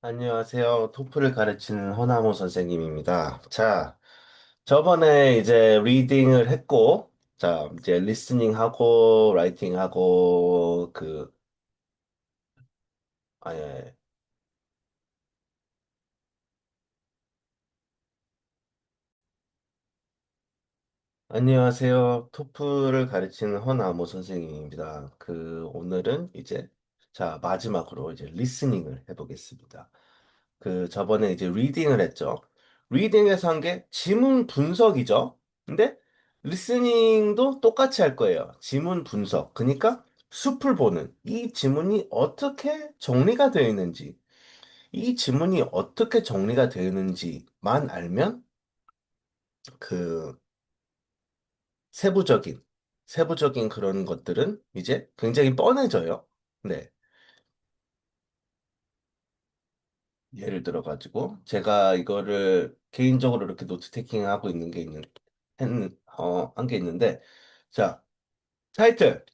안녕하세요. 토플을 가르치는 허나모 선생님입니다. 자, 저번에 이제 리딩을 했고, 자, 이제 리스닝 하고, 라이팅 하고, 그, 아니, 아니, 안녕하세요. 토플을 가르치는 허나모 선생님입니다. 그, 오늘은 이제, 자, 마지막으로 이제 리스닝을 해보겠습니다. 그 저번에 이제 리딩을 했죠. 리딩에서 한 게 지문 분석이죠. 근데 리스닝도 똑같이 할 거예요. 지문 분석. 그러니까 숲을 보는 이 지문이 어떻게 정리가 되어 있는지, 이 지문이 어떻게 정리가 되어 있는지만 알면 그 세부적인 세부적인 그런 것들은 이제 굉장히 뻔해져요. 네. 예를 들어 가지고 제가 이거를 개인적으로 이렇게 노트 테이킹하고 있는 게 있는 어, 한 게 있는데 자 타이틀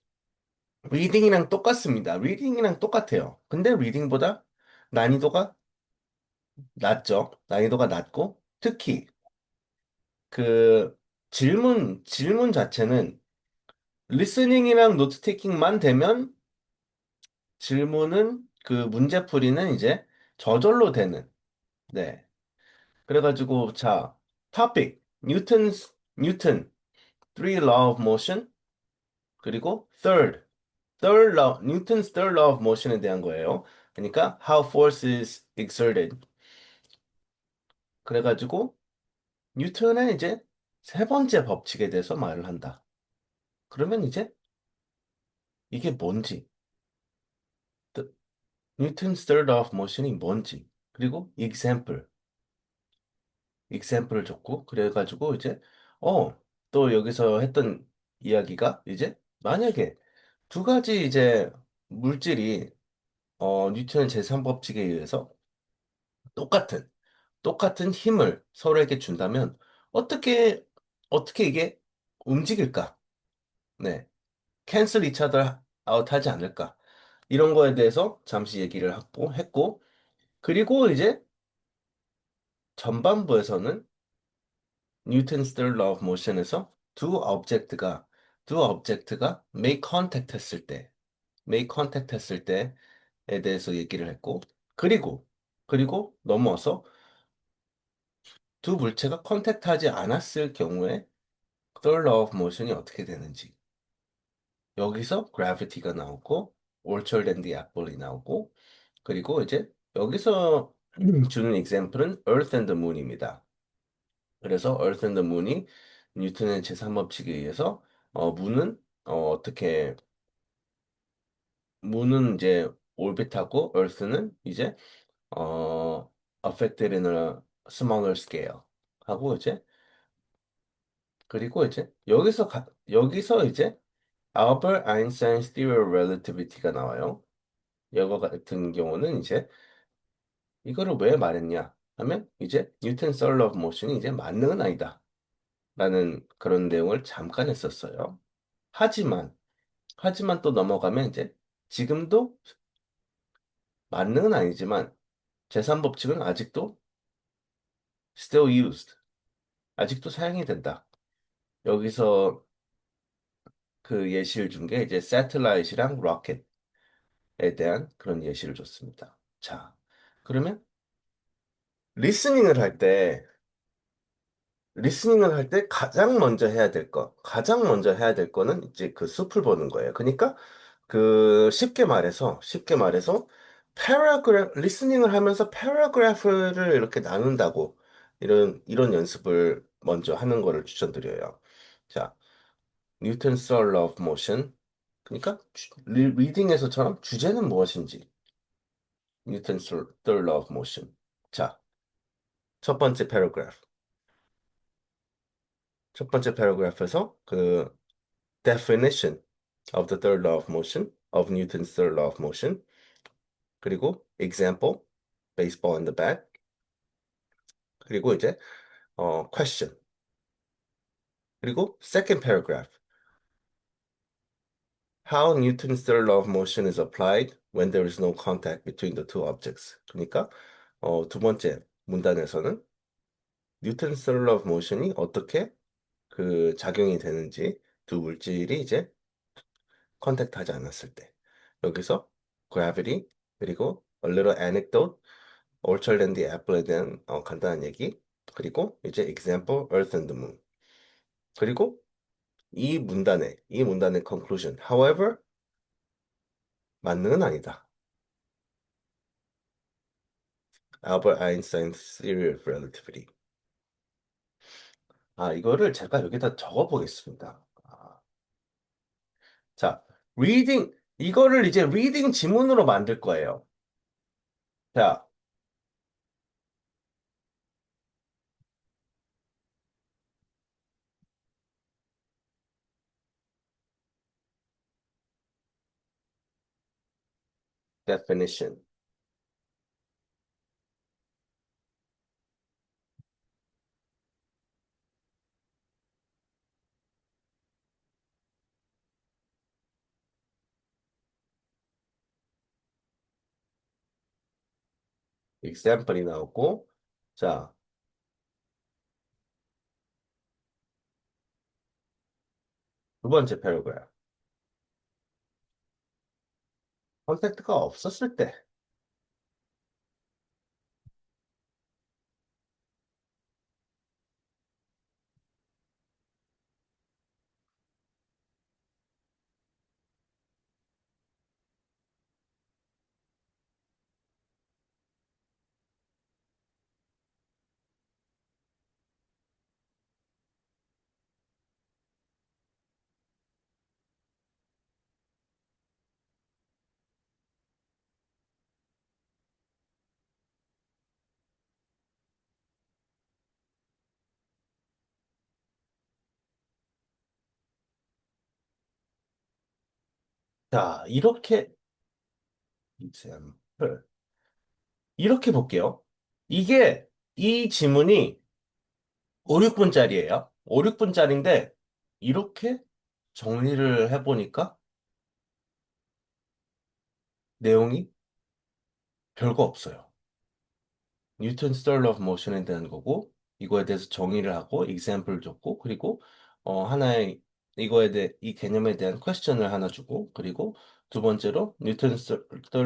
리딩이랑 똑같습니다. 리딩이랑 똑같아요. 근데 리딩보다 난이도가 낮죠. 난이도가 낮고 특히 그 질문 질문 자체는 리스닝이랑 노트 테이킹만 되면 질문은 그 문제풀이는 이제 저절로 되는 네 그래가지고 자 topic 뉴턴 뉴턴 three law of motion 그리고 third third law 뉴턴's third law of motion에 대한 거예요. 그러니까 how force is exerted 그래가지고 뉴턴의 이제 세 번째 법칙에 대해서 말을 한다. 그러면 이제 이게 뭔지 뉴턴's third of motion이 뭔지 그리고 example example을 줬고 그래가지고 이제 어 또 여기서 했던 이야기가 이제 만약에 두 가지 이제 물질이 어, 뉴턴의 제3법칙에 의해서 똑같은 똑같은 힘을 서로에게 준다면 어떻게 어떻게 이게 움직일까? 네, cancel each other out 하지 않을까? 이런 거에 대해서 잠시 얘기를 하고 했고 그리고 이제 전반부에서는 뉴턴's third law of motion에서 두 object가 두 object가 make contact 했을 때 make contact 했을 때에 대해서 얘기를 했고 그리고 그리고 넘어서 두 물체가 컨택트하지 않았을 경우에 third law of motion이 어떻게 되는지. 여기서 gravity가 나오고 the apple이 나오고 그리고 이제 여기서 주는 example은 earth and the moon입니다. 그래서 earth and the moon이 뉴턴의 제3법칙에 의해서 어, 문은 어, 어떻게 문은 이제 오rbit하고 earth는 이제 어, affected in a smaller scale 하고 이제 그리고 이제 여기서 가, 여기서 이제 아인슈타인's theory of relativity가 나와요. 이거 같은 경우는 이제 이거를 왜 말했냐 하면 이제 뉴턴 썰 of 모션이 이제 만능은 아니다 라는 그런 내용을 잠깐 했었어요. 하지만 하지만 또 넘어가면 이제 지금도 만능은 아니지만 제3법칙은 아직도 still used 아직도 사용이 된다. 여기서 그 예시를 준 게 이제 새틀라이트랑 로켓에 대한 그런 예시를 줬습니다. 자, 그러면 리스닝을 할 때, 리스닝을 할 때 가장 먼저 해야 될 거, 가장 먼저 해야 될 거는 이제 그 숲을 보는 거예요. 그러니까 그 쉽게 말해서, 쉽게 말해서 패러그래프, 리스닝을 하면서 패러그래프를 이렇게 나눈다고 이런, 이런 연습을 먼저 하는 거를 추천드려요. 자, 뉴턴's law of motion. 그러니까 주- 리, 리딩에서처럼 주제는 무엇인지. 뉴턴's third of motion. 자, 첫 번째 패러그래프. 첫 번째 패러그래프에서 그 definition of the third law of motion, of Newton's third law of motion. 그리고 example, baseball in the bat. 그리고 이제 어, question. 그리고 second paragraph. How Newton's third law of motion is applied when there is no contact between the two objects. 그러니까 어, 두 번째 문단에서는 뉴턴 셀러 오브 모션이 어떻게 그 작용이 되는지 두 물질이 이제 컨택트 하지 않았을 때 여기서 gravity 그리고 a little anecdote orchard and the apple에 대한 어, 간단한 얘기 그리고 이제 example earth and the moon 그리고 이 문단의 이 문단의 conclusion however 만능은 아니다 Albert Einstein's theory of relativity 아 이거를 제가 여기다 적어 보겠습니다 아, 자 reading 이거를 이제 reading 지문으로 만들 거예요 자 definition example이 나오고 자 두 번째 패러그래프 컨택트가 없었을 때 자, 이렇게 example 이렇게 볼게요. 이게 이 지문이 5, 6분짜리예요. 5, 6분짜리인데 이렇게 정리를 해보니까 내용이 별거 없어요. 뉴턴 스털러 오브 모션에 대한 거고 이거에 대해서 정의를 하고 example를 줬고 그리고 어 하나의 이거에 대해 이 개념에 대한 퀘스천을 하나 주고 그리고 두 번째로 뉴턴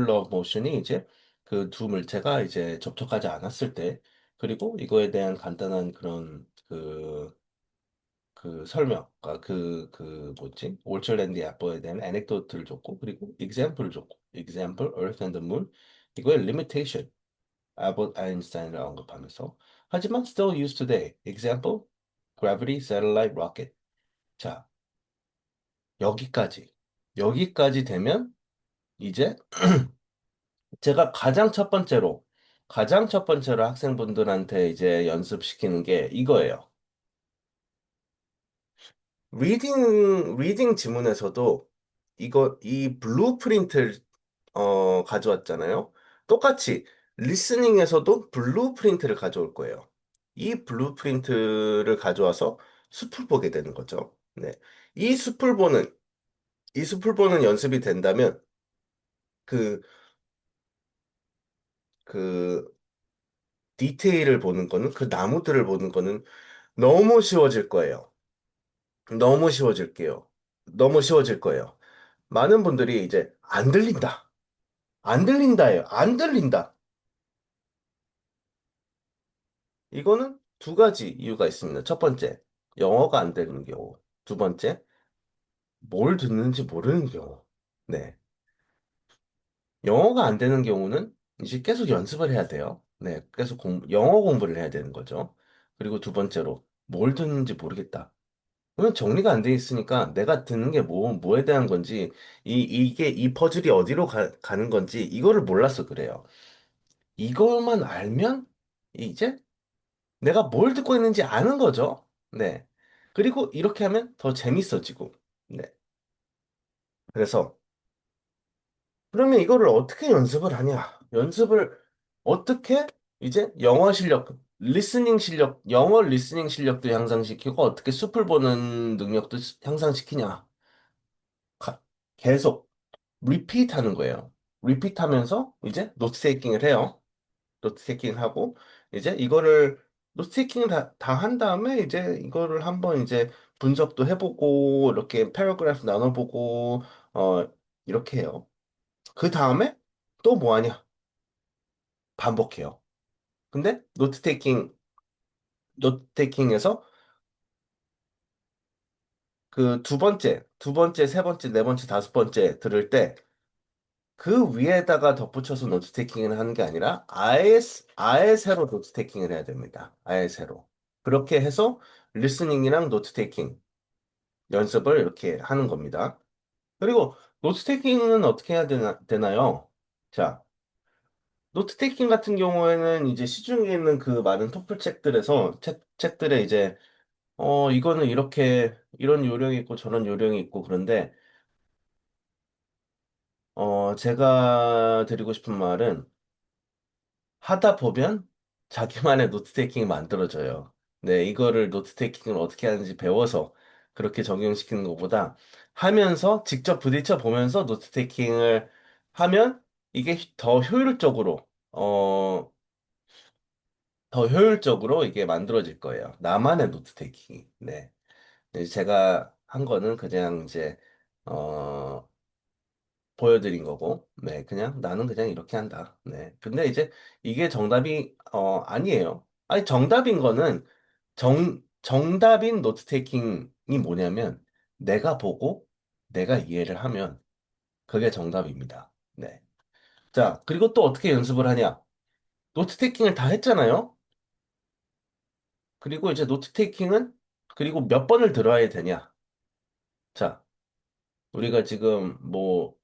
오브 모션이 이제 그 두 물체가 이제 접촉하지 않았을 때 그리고 이거에 대한 간단한 그런 그 그 설명, 그, 그, 뭐지? 올처랜드 애플에 대한 에넥도트를 줬고, 그리고 example를 줬고, example, earth and the moon, 이거의 limitation, 아버트 아인슈타인을 언급하면서 하지만 still used today. Example, gravity, satellite, rocket. 자, 여기까지. 여기까지 되면 이제 제가 가장 첫 번째로 가장 첫 번째로 학생분들한테 이제 연습시키는 게 이거예요. 리딩 리딩 지문에서도 이거 이 블루프린트를 어 가져왔잖아요. 똑같이 리스닝에서도 블루프린트를 가져올 거예요. 이 블루프린트를 가져와서 숲을 보게 되는 거죠. 네. 이 숲을 보는, 이 숲을 보는 연습이 된다면, 그, 그, 디테일을 보는 거는, 그 나무들을 보는 거는 너무 쉬워질 거예요. 너무 쉬워질게요. 너무 쉬워질 거예요. 많은 분들이 이제, 안 들린다. 안 들린다예요. 안 들린다. 이거는 두 가지 이유가 있습니다. 첫 번째, 영어가 안 되는 경우. 두 번째, 뭘 듣는지 모르는 경우. 네. 영어가 안 되는 경우는 이제 계속 연습을 해야 돼요. 네. 계속 공, 영어 공부를 해야 되는 거죠. 그리고 두 번째로, 뭘 듣는지 모르겠다. 그러면 정리가 안 돼 있으니까 내가 듣는 게 뭐, 뭐에 대한 건지, 이, 이게, 이 퍼즐이 어디로 가, 가는 건지, 이거를 몰라서 그래요. 이것만 알면, 이제 내가 뭘 듣고 있는지 아는 거죠. 네. 그리고 이렇게 하면 더 재밌어지고. 네. 그래서 그러면 이거를 어떻게 연습을 하냐? 연습을 어떻게 이제 영어 실력, 리스닝 실력, 영어 리스닝 실력도 향상시키고 어떻게 숲을 보는 능력도 시- 향상시키냐? 가- 계속 리피트 하는 거예요. 리피트 하면서 이제 노트 테이킹을 해요. 노트 테이킹 하고 이제 이거를 노트 테이킹을 다, 다 한 다음에 이제 이거를 한번 이제 분석도 해보고 이렇게 패러그래프 나눠보고 어 이렇게 해요. 그 다음에 또 뭐 하냐? 반복해요. 근데 노트 테이킹 노트 테이킹에서 그 두 번째, 두 번째, 세 번째, 네 번째, 다섯 번째 들을 때 그 위에다가 덧붙여서 노트 테이킹을 하는 게 아니라 아예, 아예 새로 노트 테이킹을 해야 됩니다. 아예 새로. 그렇게 해서 리스닝이랑 노트 테이킹 연습을 이렇게 하는 겁니다. 그리고 노트 테이킹은 어떻게 해야 되나, 되나 요? 자, 노트 테이킹 같은 경우에는 이제 시중에 있는 그 많은 토플 책들에서 책, 책들에 이제 어, 이거는 이렇게 이런 요령이 있고 저런 요령이 있고 그런데 어, 제가 드리고 싶은 말은 하다 보면 자기만의 노트 테이킹이 만들어져요. 네, 이거를 노트 테이킹을 어떻게 하는지 배워서 그렇게 적용시키는 것보다 하면서 직접 부딪혀 보면서 노트 테이킹을 하면 이게 더 효율적으로, 어, 더 효율적으로 이게 만들어질 거예요. 나만의 노트 테이킹이. 네. 네, 제가 한 거는 그냥 이제, 어, 보여드린 거고, 네, 그냥 나는 그냥 이렇게 한다. 네. 근데 이제 이게 정답이, 어, 아니에요. 아니, 정답인 거는 정, 정답인 노트 테이킹이 뭐냐면 내가 보고 내가 이해를 하면 그게 정답입니다. 네. 자, 그리고 또 어떻게 연습을 하냐? 노트 테이킹을 다 했잖아요. 그리고 이제 노트 테이킹은 그리고 몇 번을 들어야 되냐? 자, 우리가 지금 뭐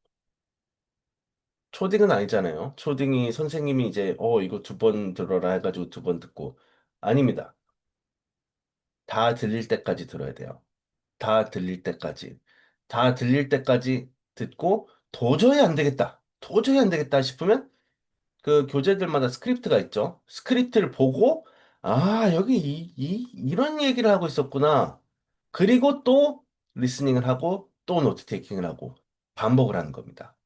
초딩은 아니잖아요. 초딩이 선생님이 이제 어 이거 두 번 들어라 해가지고 두 번 듣고 아닙니다. 다 들릴 때까지 들어야 돼요. 다 들릴 때까지. 다 들릴 때까지 듣고 도저히 안 되겠다. 도저히 안 되겠다 싶으면 그 교재들마다 스크립트가 있죠. 스크립트를 보고 아 여기 이, 이 이런 얘기를 하고 있었구나. 그리고 또 리스닝을 하고 또 노트 테이킹을 하고 반복을 하는 겁니다.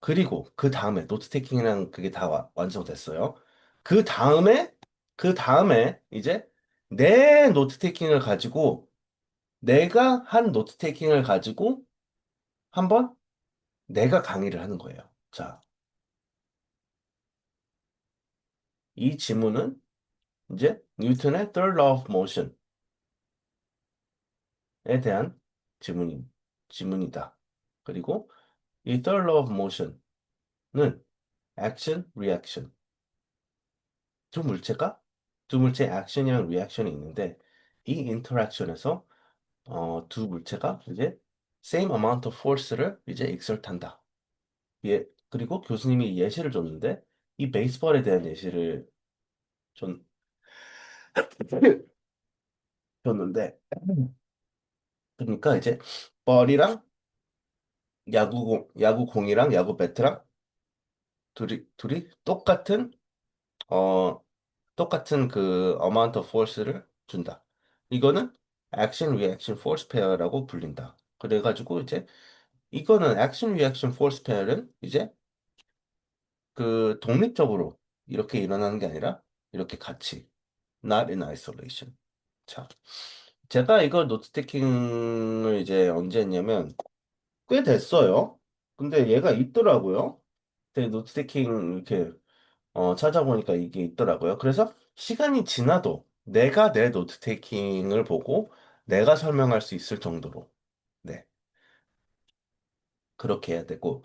그리고 그 다음에 노트 테이킹이랑 그게 다 와- 완성됐어요. 그 다음에 그 다음에 이제 내 노트 테이킹을 가지고 내가 한 노트 테이킹을 가지고 한번 내가 강의를 하는 거예요. 자, 이 지문은 이제 뉴턴의 Third Law of Motion에 대한 지문이 지문이다. 그리고 이 Third Law of Motion은 Action, Reaction 두 물체가 두 물체의 액션이랑 리액션이 있는데 이 인터랙션에서 어, 두 물체가 이제 same amount of force를 이제 exert한다. 예, 그리고 교수님이 예시를 줬는데 이 베이스볼에 대한 예시를 줬, 줬는데 그러니까 이제 볼이랑 야구공, 야구공이랑 야구 배트랑 둘이 둘이 똑같은 어 똑같은 그 amount of force를 준다. 이거는 action reaction force pair라고 불린다. 그래가지고 이제 이거는 action reaction force pair은 이제 그 독립적으로 이렇게 일어나는 게 아니라 이렇게 같이 not in isolation. 자, 제가 이거 노트 테이킹을 이제 언제 했냐면 꽤 됐어요. 근데 얘가 있더라고요. 근데 노트 테이킹 이렇게 어, 찾아보니까 이게 있더라고요. 그래서 시간이 지나도 내가 내 노트 테이킹을 보고 내가 설명할 수 있을 정도로 네, 그렇게 해야 되고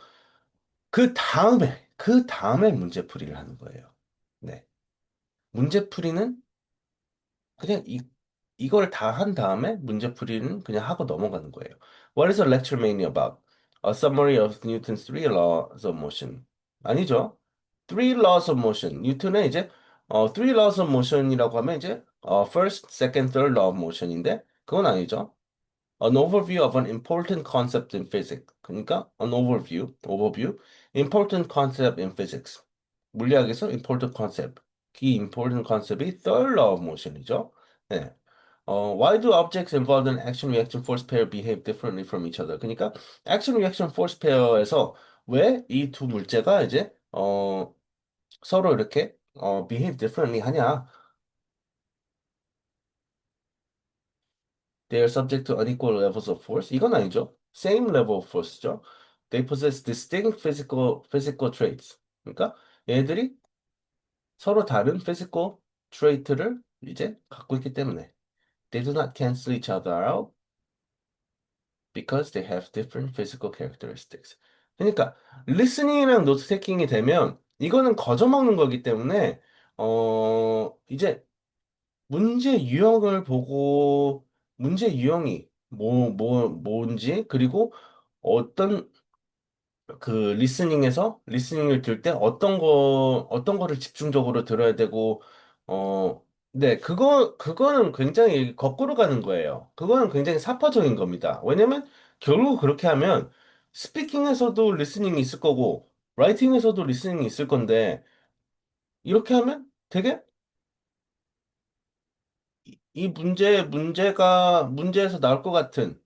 그 다음에 그 다음에 문제풀이를 하는 거예요. 네. 문제풀이는 그냥 이, 이걸 다 한 다음에 문제풀이는 그냥 하고 넘어가는 거예요. What is a lecture mainly about? A summary of Newton's three laws of motion. 아니죠. Three laws of motion. 뉴턴의 이제 어, three laws of motion이라고 하면 이제 어, first, second, third law of motion인데 그건 아니죠. An overview of an important concept in physics. 그러니까 an overview, overview, important concept in physics. 물리학에서 important concept. 이 important concept이 third law of motion이죠. 네. 어, why do objects involved in action reaction force pair behave differently from each other? 그러니까 action reaction force pair에서 왜 이 두 물체가 이제 어 서로 이렇게 어, behave differently 하냐? They are subject to unequal levels of force. 이건 아니죠. Same level of force죠. They possess distinct physical physical traits. 그러니까 얘들이 서로 다른 physical trait를 이제 갖고 있기 때문에 they do not cancel each other out because they have different physical characteristics. 그러니까 listening이랑 note taking이 되면 이거는 거저먹는 거기 때문에 어 이제 문제 유형을 보고 문제 유형이 뭐, 뭐, 뭔지 그리고 어떤 그 리스닝에서 리스닝을 들 때 어떤 거 어떤 거를 집중적으로 들어야 되고 어 네, 그거 그거는 굉장히 거꾸로 가는 거예요. 그거는 굉장히 사파적인 겁니다. 왜냐면 결국 그렇게 하면 스피킹에서도 리스닝이 있을 거고 라이팅에서도 리스닝이 있을 건데 이렇게 하면 되게 이 문제, 문제가, 문제에서 나올 것 같은,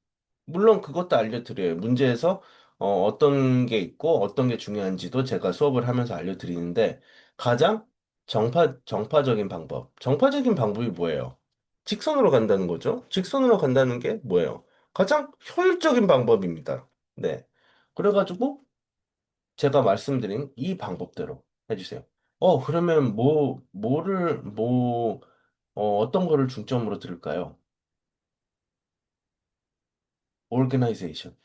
물론 그것도 알려드려요. 문제에서 어, 어떤 게 있고 어떤 게 중요한지도 제가 수업을 하면서 알려드리는데, 가장 정파, 정파적인 방법. 정파적인 방법이 뭐예요? 직선으로 간다는 거죠. 직선으로 간다는 게 뭐예요? 가장 효율적인 방법입니다. 네. 그래가지고 제가 말씀드린 이 방법대로 해주세요. 어, 그러면 뭐, 뭐를, 뭐, 어, 어떤 거를 중점으로 들을까요? organization.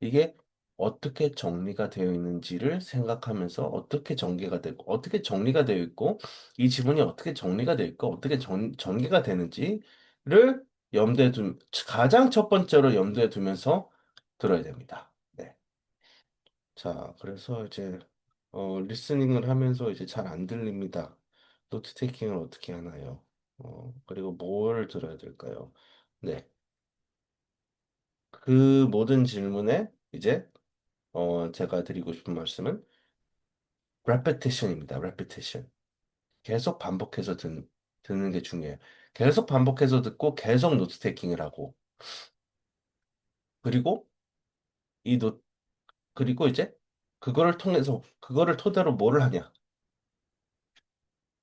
이게 어떻게 정리가 되어 있는지를 생각하면서 어떻게 전개가 되고, 어떻게 정리가 되어 있고, 이 지문이 어떻게 정리가 되어 있고, 어떻게 전, 전개가 되는지를 염두에 두, 가장 첫 번째로 염두에 두면서 들어야 됩니다. 네. 자, 그래서 이제, 어, 리스닝을 하면서 이제 잘 안 들립니다. 노트 테이킹을 어떻게 하나요? 어, 그리고 뭘 들어야 될까요? 네. 그 모든 질문에 이제 어 제가 드리고 싶은 말씀은 repetition입니다. repetition. 계속 반복해서 듣, 듣는 게 중요해요. 계속 반복해서 듣고 계속 노트 테이킹을 하고 그리고 이 노, 그리고 이제 그거를 통해서 그거를 토대로 뭐를 하냐?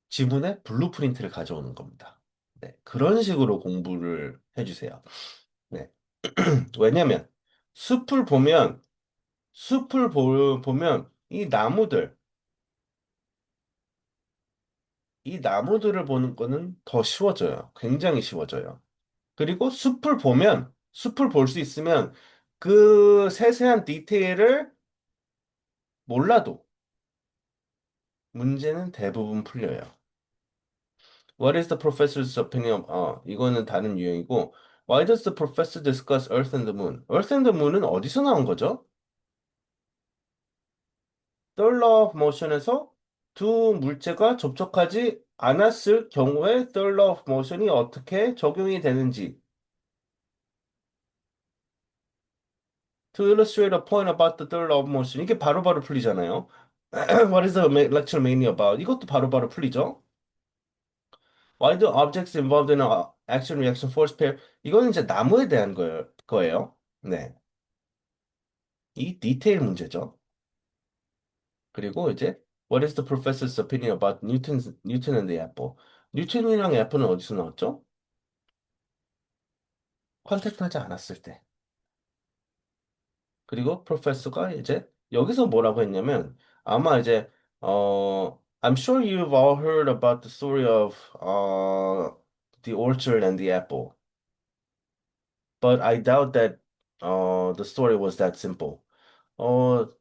지문의 블루프린트를 가져오는 겁니다. 네, 그런 식으로 공부를 해주세요. 네, 왜냐면 숲을 보면 숲을 보, 보면 이 나무들 이 나무들을 보는 거는 더 쉬워져요. 굉장히 쉬워져요. 그리고 숲을 보면, 숲을 볼 수 있으면 그 세세한 디테일을 몰라도 문제는 대부분 풀려요. What is the professor's opinion? 어, 이거는 다른 유형이고, Why does the professor discuss Earth and the Moon? Earth and the Moon은 어디서 나온 거죠? Third law of motion에서 두 물체가 접촉하지 않았을 경우에 Third law of motion이 어떻게 적용이 되는지 To illustrate a point about the of motion. 이게 바로 바로 풀리잖아요. What is the lecture mainly about? 이것도 바로바로 풀리죠. Why do objects involved in a action reaction force pair? 이거는 이제 나무에 대한 거예요. 거예요. 네. 이 디테일 문제죠. 그리고 이제 What is the professor's opinion about Newton's, Newton and the apple? 뉴턴이랑 애플은 어디서 나왔죠? 컨택트 하지 않았을 때. 그리고 프로페서가 이제 여기서 뭐라고 했냐면 아마 이제 어 I'm sure you've all heard about the story of uh the orchard and the apple, but I doubt that uh the story was that simple. 어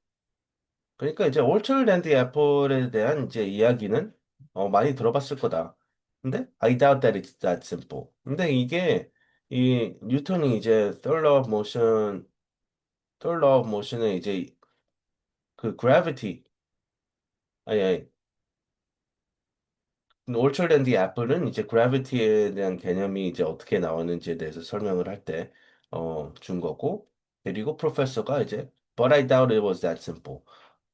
그러니까 이제 the apple에 대한 이제 이야기는 어 많이 들어봤을 거다. 근데 I doubt that it's that simple. 근데 이게 이 뉴턴이 이제 third law of motion, third law of motion을 이제 그 gravity 아니, 아니, 올철 앤디 애플은 이제 그래비티에 대한 개념이 이제 어떻게 나오는지에 대해서 설명을 할 때, 어, 준 거고, 그리고 프로페서가 이제, But I doubt it was that simple.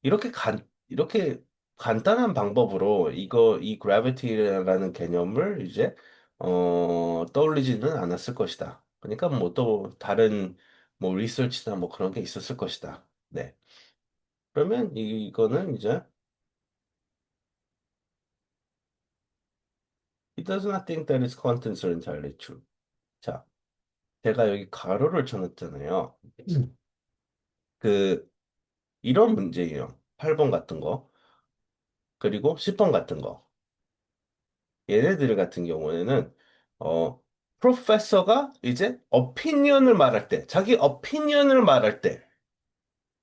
이렇게 간, 이렇게 간단한 방법으로 이거, 이 gravity라는 개념을 이제, 어, 떠올리지는 않았을 것이다. 그러니까 뭐 또 다른 뭐 리서치나 뭐 그런 게 있었을 것이다. 네. 그러면 이거는 이제 He does not think that his contents are entirely true. 자, 제가 여기 가로를 쳐놨잖아요. 그, 이런 문제예요. 8번 같은 거, 그리고 10번 같은 거. 얘네들 같은 경우에는, 어, 프로페서가 이제 어피니언을 말할 때, 자기 어피니언을 말할 때,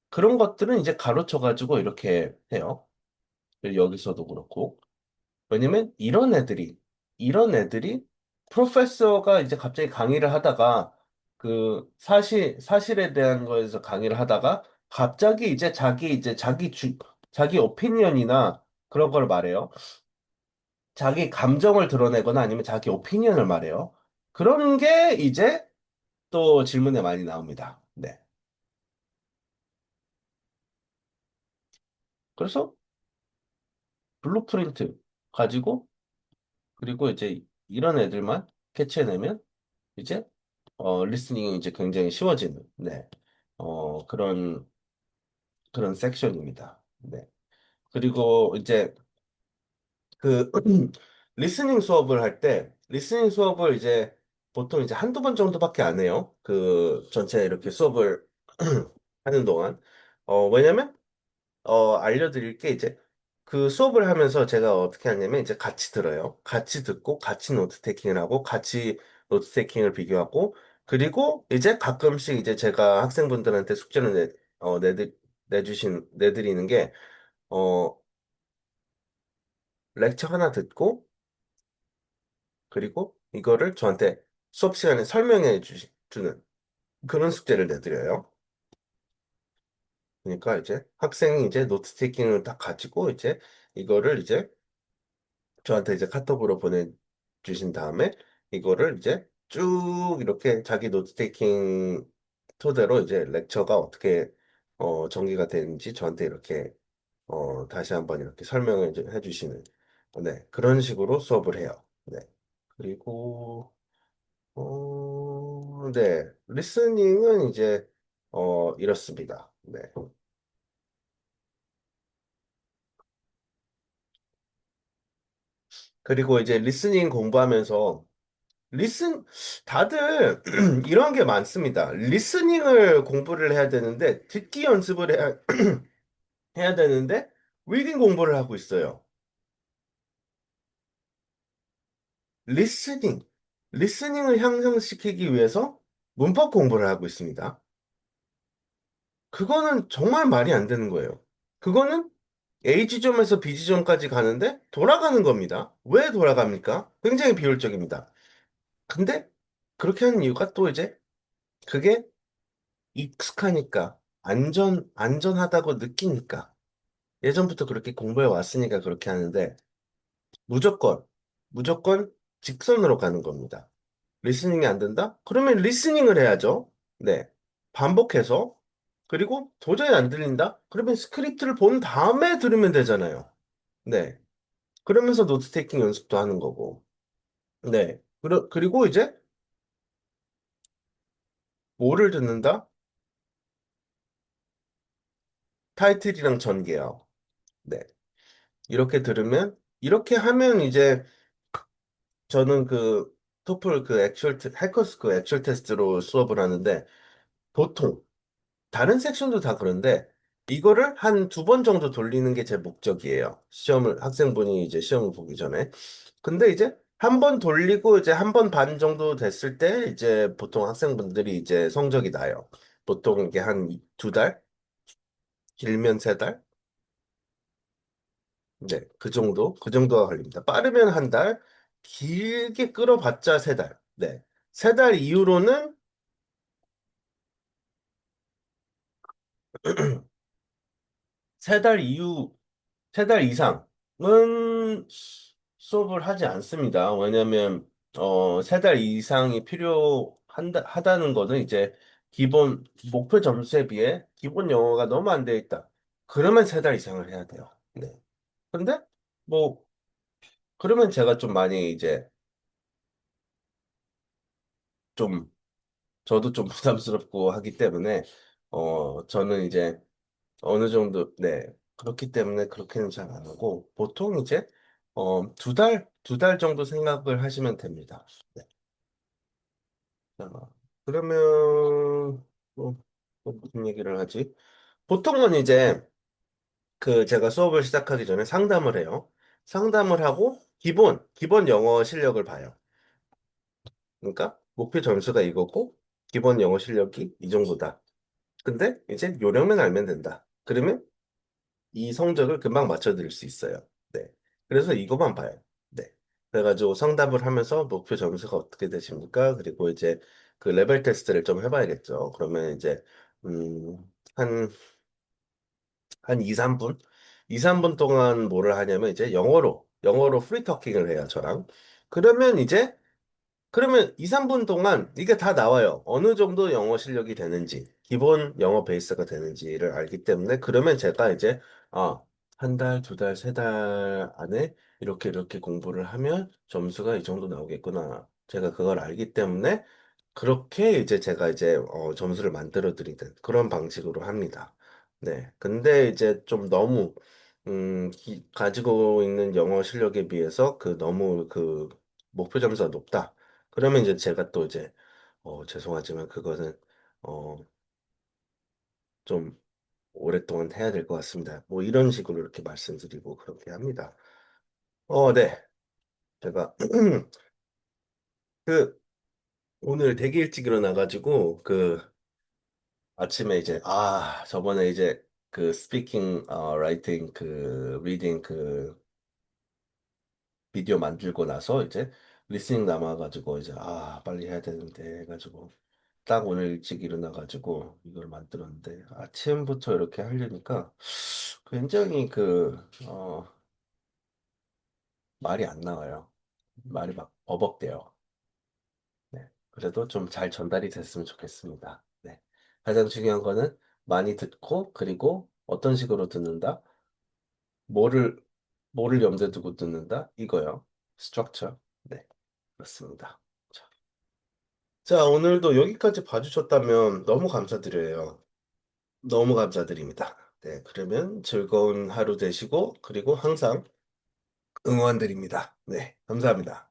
그런 것들은 이제 가로쳐 가지고 이렇게 해요. 여기서도 그렇고. 왜냐면 이런 애들이, 이런 애들이 프로페서가 이제 갑자기 강의를 하다가 그 사실, 사실에 대한 거에서 강의를 하다가 갑자기 이제 자기, 이제 자기 주, 자기 오피니언이나 그런 걸 말해요. 자기 감정을 드러내거나 아니면 자기 오피니언을 말해요. 그런 게 이제 또 질문에 많이 나옵니다. 네. 그래서 블루프린트 가지고 그리고 이제 이런 애들만 캐치해내면 이제 어 리스닝이 이제 굉장히 쉬워지는 네. 어 그런 그런 섹션입니다. 네. 그리고 이제 그 리스닝 수업을 할 때 리스닝 수업을 이제 보통 이제 한두 번 정도밖에 안 해요. 그 전체 이렇게 수업을 하는 동안. 어 왜냐면 어, 알려드릴 게 이제 그 수업을 하면서 제가 어떻게 하냐면 이제 같이 들어요. 같이 듣고 같이 노트 테이킹을 하고 같이 노트 테이킹을 비교하고 그리고 이제 가끔씩 이제 제가 학생분들한테 숙제를 내, 어, 내드, 내주신, 내드리는 게, 어, 렉처 하나 듣고 그리고 이거를 저한테 수업 시간에 설명해 주, 주는 그런 숙제를 내드려요. 그러니까 이제 학생이 이제 노트 테이킹을 딱 가지고 이제 이거를 이제 저한테 이제 카톡으로 보내주신 다음에 이거를 이제 쭉 이렇게 자기 노트 테이킹 토대로 이제 렉처가 어떻게 어, 전개가 되는지 저한테 이렇게 어, 다시 한번 이렇게 설명을 해주시는 네 그런 식으로 수업을 해요. 네 그리고 어, 네 리스닝은 이제 어, 이렇습니다. 네 그리고 이제 리스닝 공부하면서 리슨, 다들 이런 게 많습니다. 리스닝을 공부를 해야 되는데, 듣기 연습을 해야, 해야 되는데, 리딩 공부를 하고 있어요. 리스닝, 리스닝을 향상시키기 위해서 문법 공부를 하고 있습니다. 그거는 정말 말이 안 되는 거예요. 그거는 A 지점에서 B 지점까지 가는데 돌아가는 겁니다. 왜 돌아갑니까? 굉장히 비효율적입니다. 근데 그렇게 하는 이유가 또 이제 그게 익숙하니까, 안전, 안전하다고 느끼니까. 예전부터 그렇게 공부해 왔으니까 그렇게 하는데, 무조건, 무조건 직선으로 가는 겁니다. 리스닝이 안 된다? 그러면 리스닝을 해야죠. 네. 반복해서. 그리고 도저히 안 들린다? 그러면 스크립트를 본 다음에 들으면 되잖아요. 네. 그러면서 노트 테이킹 연습도 하는 거고. 네. 그러, 그리고 이제 뭐를 듣는다? 타이틀이랑 전개요. 네. 이렇게 들으면, 이렇게 하면 이제 저는 그 토플 그 액츄얼, 테- 해커스 그 액츄얼 테스트로 수업을 하는데 보통 다른 섹션도 다 그런데 이거를 한 두 번 정도 돌리는 게 제 목적이에요. 시험을, 학생분이 이제 시험을 보기 전에. 근데 이제 한 번 돌리고 이제 한 번 반 정도 됐을 때 이제 보통 학생분들이 이제 성적이 나요. 보통 이게 한 두 달? 길면 세 달? 네, 그 정도, 그 정도가 걸립니다. 빠르면 한 달, 길게 끌어봤자 세 달. 네. 세 달 이후로는, 세 달 이후, 세 달 이상은 수업을 하지 않습니다. 왜냐면, 어, 세 달 이상이 필요한다, 하다는 거는 이제 기본, 목표 점수에 비해 기본 영어가 너무 안 돼 있다. 그러면 세 달 이상을 해야 돼요. 네. 근데, 뭐, 그러면 제가 좀 많이 이제 좀 저도 좀 부담스럽고 하기 때문에 어 저는 이제 어느 정도 네 그렇기 때문에 그렇게는 잘 안 하고 보통 이제 어, 두 달, 두 달 정도 생각을 하시면 됩니다. 네. 자, 그러면, 뭐, 뭐 무슨 얘기를 하지? 보통은 이제, 그, 제가 수업을 시작하기 전에 상담을 해요. 상담을 하고, 기본, 기본 영어 실력을 봐요. 그러니까, 목표 점수가 이거고, 기본 영어 실력이 이 정도다. 근데, 이제 요령만 알면 된다. 그러면, 이 성적을 금방 맞춰드릴 수 있어요. 네. 그래서 이것만 봐요. 네. 그래가지고 상담을 하면서 목표 점수가 어떻게 되십니까? 그리고 이제 그 레벨 테스트를 좀 해봐야겠죠. 그러면 이제, 음, 한, 한 2, 3분? 2, 3분 동안 뭐를 하냐면 이제 영어로, 영어로 프리 터킹을 해요, 저랑. 그러면 이제 그러면 2, 3분 동안 이게 다 나와요. 어느 정도 영어 실력이 되는지, 기본 영어 베이스가 되는지를 알기 때문에 그러면 제가 이제 아, 한 달, 두 달, 세 달 안에 이렇게 이렇게 공부를 하면 점수가 이 정도 나오겠구나. 제가 그걸 알기 때문에 그렇게 이제 제가 이제 어, 점수를 만들어 드리는 그런 방식으로 합니다. 네. 근데 이제 좀 너무 음, 기- 가지고 있는 영어 실력에 비해서 그 너무 그 목표 점수가 높다. 그러면 이제 제가 또 이제 어, 죄송하지만 그거는 어, 좀 오랫동안 해야 될 것 같습니다. 뭐 이런 식으로 이렇게 말씀드리고 그렇게 합니다. 어, 네. 제가 그 오늘 되게 일찍 일어나가지고 그 아침에 이제 아 저번에 이제 그 스피킹 어 라이팅 그 리딩 그 비디오 만들고 나서 이제 리스닝 남아가지고 이제 아 빨리 해야 되는데 해가지고 딱 오늘 일찍 일어나가지고 이걸 만들었는데 아침부터 이렇게 하려니까 굉장히 그 어 말이 안 나와요. 말이 막 버벅대요. 네. 그래도 좀 잘 전달이 됐으면 좋겠습니다. 네. 가장 중요한 거는 많이 듣고 그리고 어떤 식으로 듣는다? 뭐를 뭐를 염두에 두고 듣는다? 이거요. 스트럭처. 네. 그렇습니다. 자, 자, 오늘도 여기까지 봐주셨다면 너무 감사드려요. 너무 감사드립니다. 네, 그러면 즐거운 하루 되시고, 그리고 항상 응원드립니다. 네, 감사합니다.